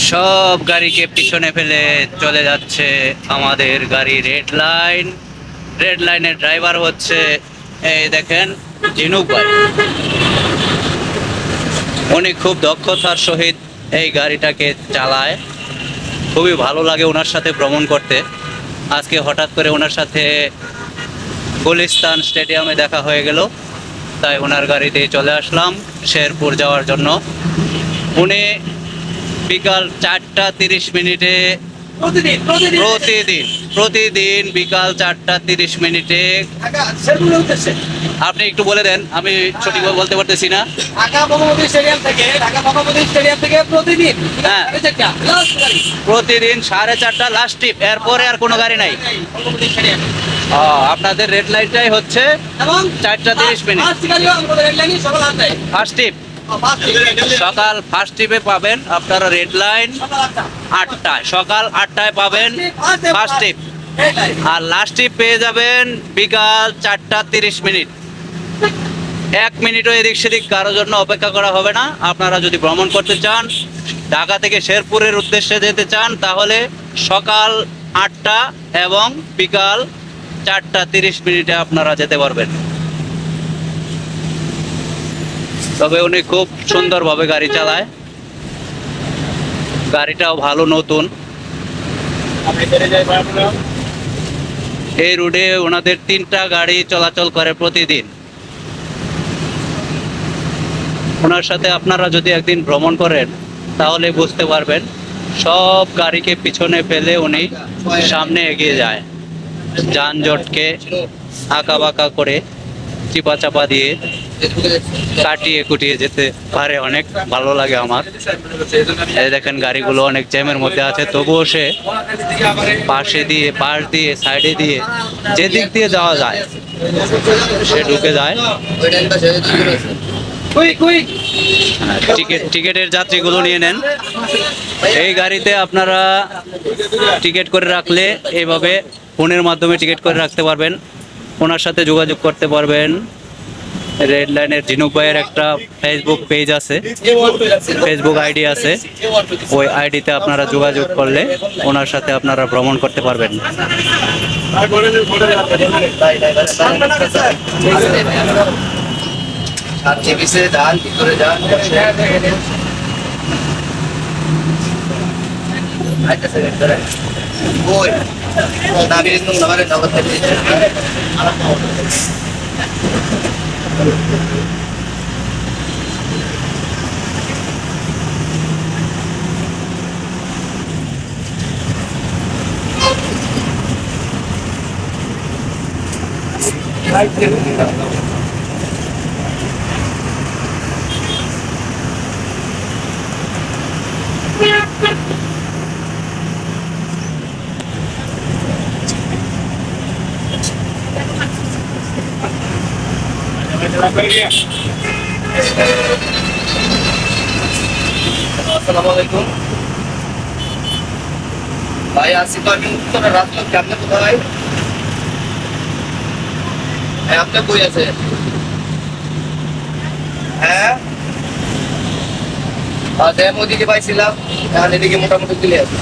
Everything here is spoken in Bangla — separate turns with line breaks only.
সব গাড়িকে পিছনে ফেলে চলে যাচ্ছে আমাদের গাড়ি রেড লাইন। রেড লাইনের ড্রাইভার হচ্ছে, এই দেখেন, জিনুক ভাই। উনি খুব দক্ষতার সহিত এই গাড়িটাকে চালায়। খুবই ভালো লাগে ওনার সাথে ভ্রমণ করতে। আজকে হঠাৎ করে ওনার সাথে গুলিস্তান স্টেডিয়ামে দেখা হয়ে গেল। তাই ওনার গাড়িতে চলে আসলাম শেরপুর যাওয়ার জন্য। উনি বিকাল চারটা তিরিশ মিনিটে
প্রতিদিন। প্রতিদিন
প্রতিদিন বিকাল চারটা তিরিশ মিনিটে। আপনি একটু বলে দেন আমি সঠিকভাবে বলতে পারতেছি না।
ঢাকা বঙ্গবন্ধু স্টেডিয়াম থেকে ঢাকা বঙ্গবন্ধু স্টেডিয়াম থেকে প্রতিদিন
হ্যাঁ।
সাড়ে চারটা
প্রতিদিন সাড়ে চারটা লাস্ট ট্রিপ এরপরে আর কোনো গাড়ি নাই। আপনাদের রেড লাইটটাই হচ্ছে
এবং
চারটা তিরিশ মিনিট।
ফার্স্ট
ট্রিপ সকাল ফার্স্ট ট্রিপে পাবেন আপনারা রেড লাইন আটটায়। সকাল আটটায় পাবেন ফার্স্ট ট্রিপ আর লাস্ট ট্রিপ পেয়ে যাবেন বিকাল চারটা তিরিশ মিনিট। এক মিনিটও এদিক সেদিক কারোর জন্য অপেক্ষা করা হবে না। আপনারা যদি ভ্রমণ করতে চান, ঢাকা থেকে শেরপুরের উদ্দেশ্যে যেতে চান, তাহলে সকাল আটটা এবং বিকাল চারটা তিরিশ মিনিটে আপনারা যেতে পারবেন। তবে উনি খুব সুন্দরভাবে গাড়ি চালায়। গাড়িটাও ভালো নতুন। এই রুটে ওনাদের তিনটা গাড়ি চলাচল করে প্রতিদিন। ওনার সাথে আপনারা যদি একদিন ভ্রমণ করেন, তাহলে বুঝতে পারবেন, সব গাড়িকে পিছনে ফেলে উনি সামনে এগিয়ে যায়। যানজটকে আঁকা বাঁকা করে চিপা চাপা দিয়ে কাটিয়ে কুটিয়ে যেতে পারে অনেক ভালো লাগে আমার। এই দেখেন গাড়িগুলো অনেক জ্যামের মধ্যে আছে তবুও সে পাশে দিয়ে পাশ দিয়ে সাইডে দিয়ে যেদিক দিয়ে যাওয়া যায় সে ঢুকে যায়। টিকিট টিকিটের যাত্রীগুলো নিয়ে নেন। এই গাড়িতে আপনারা টিকিট করে রাখলে এইভাবে ফোনের মাধ্যমে টিকিট করে রাখতে পারবেন। ওনার সাথে যোগাযোগ করতে পারবেন। রেড লাইনের ঝিনুক ভাইয়ের একটা ফেসবুক পেজ আছে। ফেসবুক আইডি আছে। ওই আইডিতে আপনারা যোগাযোগ করলে ওনার সাথে আপনারা ভ্রমণ করতে পারবেন।
নগদ থেকে ভাই আসি তো রাজলোক কেমনে কোথায় হ্যাঁ আপনি কই আছে হ্যাঁ? আর ড্যাম ওদিকে পাইছিলাম এদিকে মোটামুটি আছে